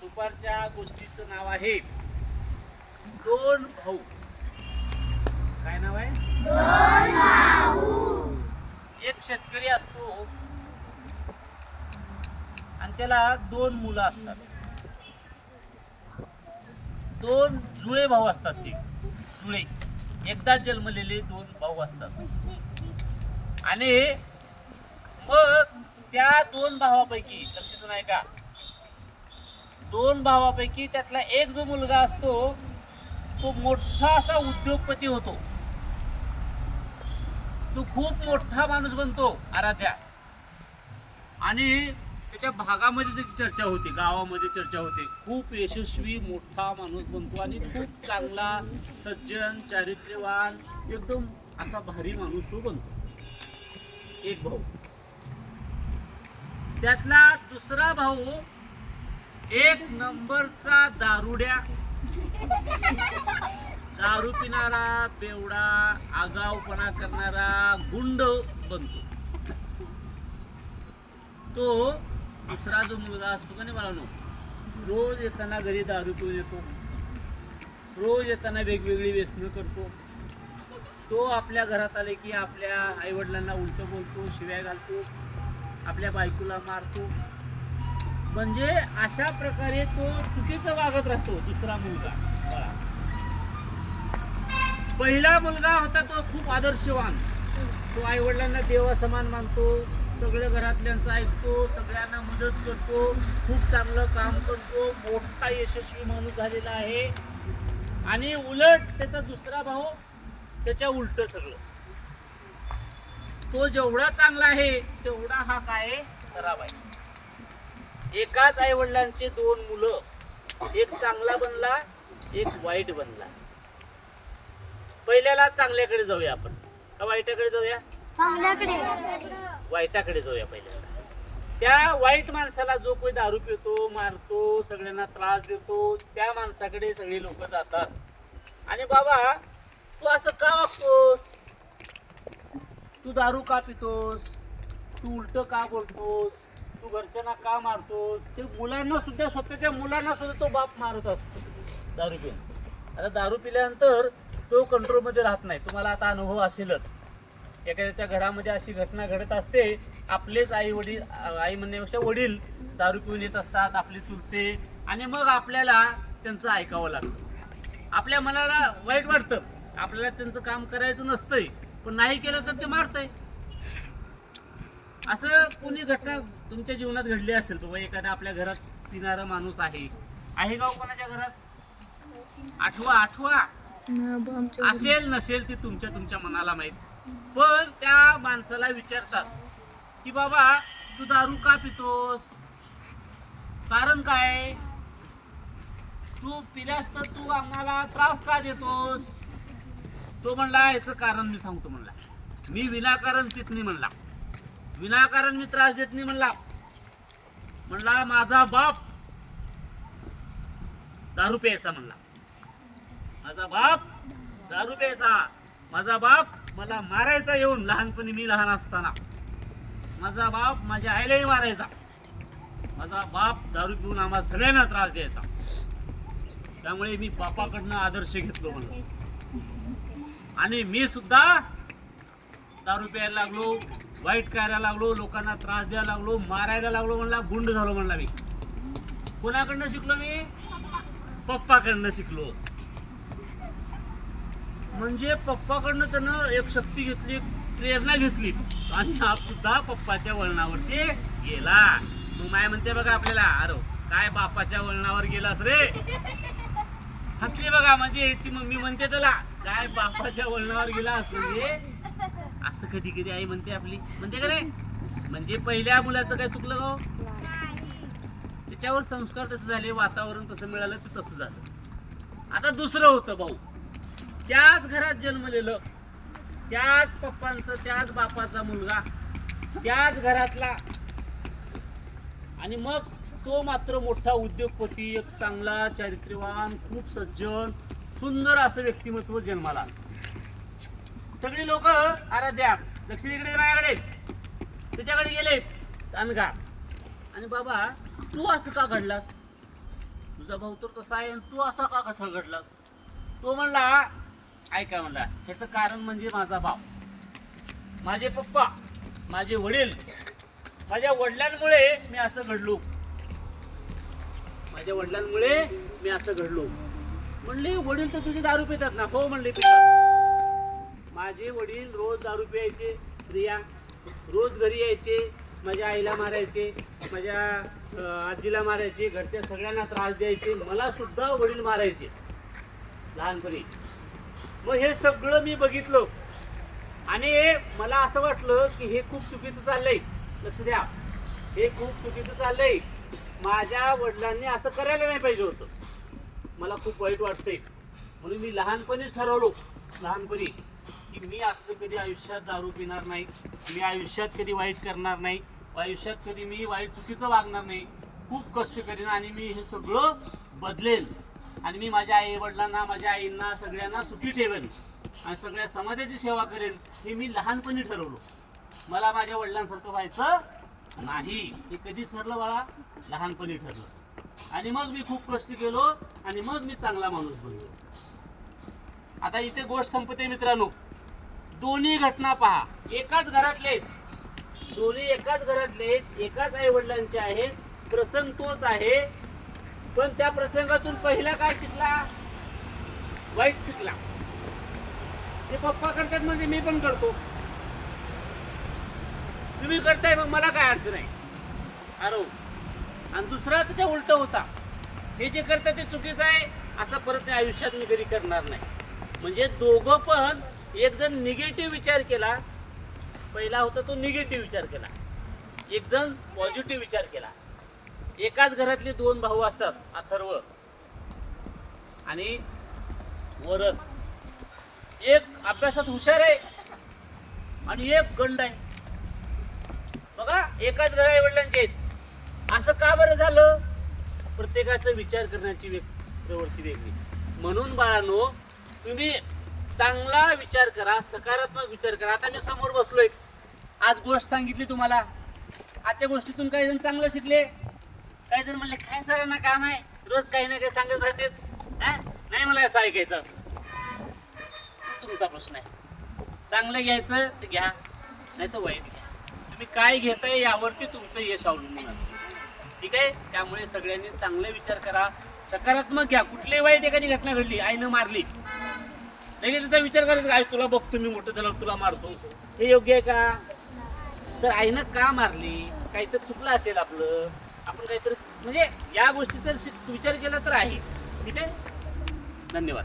दुपारच्या गोष्टीचं नाव आहे दोन भाऊ. काय नाव आहे? एक शेतकरी असतो. आणि त्याला दोन मुलं असतात. दोन जुळे भाऊ असतात ते. जुळे. एकदा जन्मलेले दोन भाऊ असतात. आणि मग त्या दोन भावापैकी लक्षात नाही का? दोन भावापैकी त्यातला एक जो मुलगा असतो तो मोठा असा उद्योगपती होतो. तो खूप मोठा माणूस बनतो आराध्या. आणि त्याच्या भागामध्ये त्याची चर्चा होते गावामध्ये चर्चा होते. खूप यशस्वी मोठा माणूस बनतो आणि खूप चांगला सज्जन चारित्र्यवान एकदम असा भारी माणूस तो बनतो. एक भाऊ. त्यातला दुसरा भाऊ एक नंबरचा दारुड्या. दारू पिणारा बेवडा आगावपणा करणारा गुंड बनतो. तो दुसरा जो मुलगा असतो का नाही मला रोज येताना घरी दारू पिऊन येतो. रोज येताना वेगवेगळी व्यसनं करतो. तो आपल्या घरात आले की आपल्या आईवडिलांना उलट बोलतो शिव्या घालतो आपल्या बायकोला मारतो. म्हणजे अशा प्रकारे तो चुकीचं वागत राहतो दुसरा मुलगा. पहिला मुलगा होता तो खूप आदर्शवान. तो आई वडिलांना देवा समान मानतो सगळ्या घरातल्यांचं ऐकतो सगळ्यांना मदत करतो खूप चांगलं काम करतो मोठा यशस्वी माणूस झालेला आहे. आणि उलट त्याचा दुसरा भाऊ त्याच्या उलट सगळं. तो जेवढा चांगला आहे तेवढा हा काय खराब आहे. एकाच आई वडिलांचे दोन मुलं एक चांगला बनला एक वाईट बनला. पहिल्याला चांगल्याकडे जाऊया आपण. का वाईटाकडे जाऊया? चांगल्याकडे. वाईटाकडे जाऊया पहिल्यांदा. त्या वाईट माणसाला जो कोणी दारू पितो मारतो सगळ्यांना त्रास देतो त्या माणसाकडे सगळी लोक जातात. आणि बाबा तू असं का वागतोस? तू दारू का पितोस? तू उलट का बोलतोस? तू घरच्यांना का मारतोस? ते मुलांना सुद्धा स्वतःच्या मुलांना सुद्धा तो बाप मारत असतो. दारू पिऊन. आता दारू पिल्यानंतर तो कंट्रोलमध्ये राहत नाही. तुम्हाला आता अनुभव असेलच. एखाद्याच्या घरामध्ये अशी घटना घडत असते आपलेच आई वडील आई म्हणण्यापेक्षा वडील दारू पिऊन येत असतात आपले चुलते. आणि मग आपल्याला त्यांचं ऐकावं लागतं. आपल्या मनाला वाईट वाटतं. आपल्याला त्यांचं काम करायचं नसतंय. पण नाही केलं तर ते मारतंय. असं कोणी घटना तुमच्या जीवनात घडली असेल बाबा एखादा आपल्या घरात पिणारा माणूस आहे? आहे का हो कोणाच्या घरात? आठवा आठवा. असेल नसेल ते तुमच्या तुमच्या मनाला माहीत. पण त्या माणसाला विचारतात की बाबा तू दारू का पितोस? कारण काय? तू पिल्यास तर तू आम्हाला त्रास का देतोस? तो म्हणला याचं कारण मी सांगतो म्हणला. मी विनाकारण पित नाही म्हणला. विनाकारण मी त्रास देत नाही म्हणला. म्हणला माझा बाप दारू प्यायचा म्हणला. माझा बाप दारू प्यायचा. माझा बाप मला मारायचा येऊन लहानपणी मी लहान असताना. माझा बाप माझ्या आईलाही मारायचा. माझा बाप दारू पिऊन आम्हाला सगळ्यांना त्रास द्यायचा. त्यामुळे मी बापाकडनं आदर्श घेतलो म्हणून. आणि मी सुद्धा दारू प्यायला लागलो वाईट करायला लागलो लोकांना त्रास द्यायला लागलो मारायला लागलो म्हणला गुंड झालो म्हणला मी. कोणाकडनं शिकलो मी? पप्पाकडनं शिकलो. म्हणजे पप्पाकडनं त्यानं एक शक्ती घेतली प्रेरणा घेतली. आणि हा सुद्धा पप्पाच्या वळणावरती गेला. मग माय म्हणते बघा आपल्याला अरे काय बापाच्या वळणावर गेलास रे? हसली बघा म्हणजे याची मम्मी म्हणते त्याला काय बापाच्या वळणावर गेलास म्हणजे असं कधी कधी आई म्हणते आपली म्हणते का रे? म्हणजे पहिल्या मुलाचं काय चुकलं का त्याच्यावर संस्कार तसे झाले वातावरण तसं मिळालं ते तसं झालं. आता दुसरं होतं भाऊ. त्याच घरात जन्मलेलं त्याच पप्पांचं त्याच बापाचा मुलगा त्याच घरातला. आणि मग तो मात्र मोठा उद्योगपती एक चांगला चारित्र्यवान खूप सज्जन सुंदर असं व्यक्तिमत्व जन्माला सगळी लोक आराध्या लक्ष इकडे माझ्याकडे त्याच्याकडे गेले का आणि बाबा तू असं का घडलास? तुझा भाऊ तर तसा आहे आणि तू असा का कसा घडलास? तो म्हणला ऐका म्हणला ह्याचं कारण म्हणजे माझा भाव माझे पप्पा माझे वडील माझ्या वडिलांमुळे मी असं घडलो. माझ्या वडिलांमुळे मी असं घडलो. म्हणले वडील तर तुझे दारू पितात ना? हो म्हणले पितात. माझे वडील रोज दारू प्यायचे प्रिया रोज घरी यायचे माझ्या आईला मारायचे माझ्या आजीला मारायचे घरच्या सगळ्यांना त्रास द्यायचे मला सुद्धा वडील मारायचे. लहानपणी. मग हे सगळं मी बघितलं. आणि मला असं वाटलं की हे खूप चुकीचं चाललंय. लक्ष द्या. हे खूप चुकीचं चाललंय. माझ्या वडिलांनी असं करायला नाही पाहिजे होतं. मला खूप वाईट वाटतंय. म्हणून मी लहानपणीच ठरवलो. लहानपणी. की मी असलं कधी आयुष्यात दारू पिणार नाही मी आयुष्यात कधी वाईट करणार नाही आयुष्यात कधी मी वाईट चुकीचं वागणार नाही खूप कष्ट करीन आणि मी हे सगळं बदलेन आणि मी माझ्या आई वडिलांना माझ्या आईंना सगळ्यांना सुखी ठेवेन आणि सगळ्या समाजाची सेवा करेन हे मी लहानपणी ठरवलं. मला माझ्या वडिलांसारखं व्हायचं नाही. हे कधी ठरलं बाळा? लहानपणी ठरलं. आणि मग मी खूप कष्ट केलो आणि मग मी चांगला माणूस बनलो. आता इथे गोष्ट संपते मित्रांनो. दोन्ही घटना पहा. एकाच घरातले आहेत. दोन्ही एकाच घरातले आहेत, एकाच आई वडिलांचे आहेत. प्रसंग तोच आहे. पण त्या प्रसंगातून पहिला काय शिकला? वाईट शिकला. ते पप्पा करतात म्हणजे मी पण करतो. तुम्ही करताय मग मला काय अडचण आहे? अरे हो. आणि दुसरा त्याच्या उलट होता. हे जे करतात ते चुकीचं आहे. असं परत आयुष्यात मी कधी करणार नाही. म्हणजे दोघं पण एक जण निगेटिव्ह विचार केला पहिला होता तो निगेटिव्ह विचार केला. एक जण पॉझिटिव्ह विचार केला. एकाच घरातले दोन भाऊ असतात अथर्व आणि वरद. एक अभ्यासात हुशार आहे आणि एक गंड आहे. बघा एकाच घरा वडिलांचे आहेत. असं का बरं झालं? प्रत्येकाचा विचार करण्याची वेग प्रवृत्ती वेगळी. म्हणून बाळांनो तुम्ही चांगला विचार करा सकारात्मक विचार करा. आता मी समोर बसलोय. आज गोष्ट सांगितली तुम्हाला. आजच्या गोष्टीतून काही जण चांगलं शिकले. काही जण म्हणले काय सरांना काम आहे? रोज काही ना काही सांगत राहते नाही मला असं ऐकायचं असतं. तुमचा प्रश्न आहे. चांगलं घ्यायचं तर घ्या नाही तर वाईट घ्या. तुम्ही काय घेताय यावरती तुमचं यश अवलंबून असतं. ठीक आहे? त्यामुळे सगळ्यांनी चांगले विचार करा. सकारात्मक घ्या. कुठलीही वाईट एखादी घटना घडली आईनं मारली लगेच त्याचा विचार करायचा आई तुला बघतो मी मोठं झालं तुला मारतो. हे योग्य आहे का? तर आईनं का मारली? काहीतरी चुकलं असेल आपलं. आपण काहीतरी म्हणजे या गोष्टीचा विचार केला तर आहे. ठीक आहे? धन्यवाद.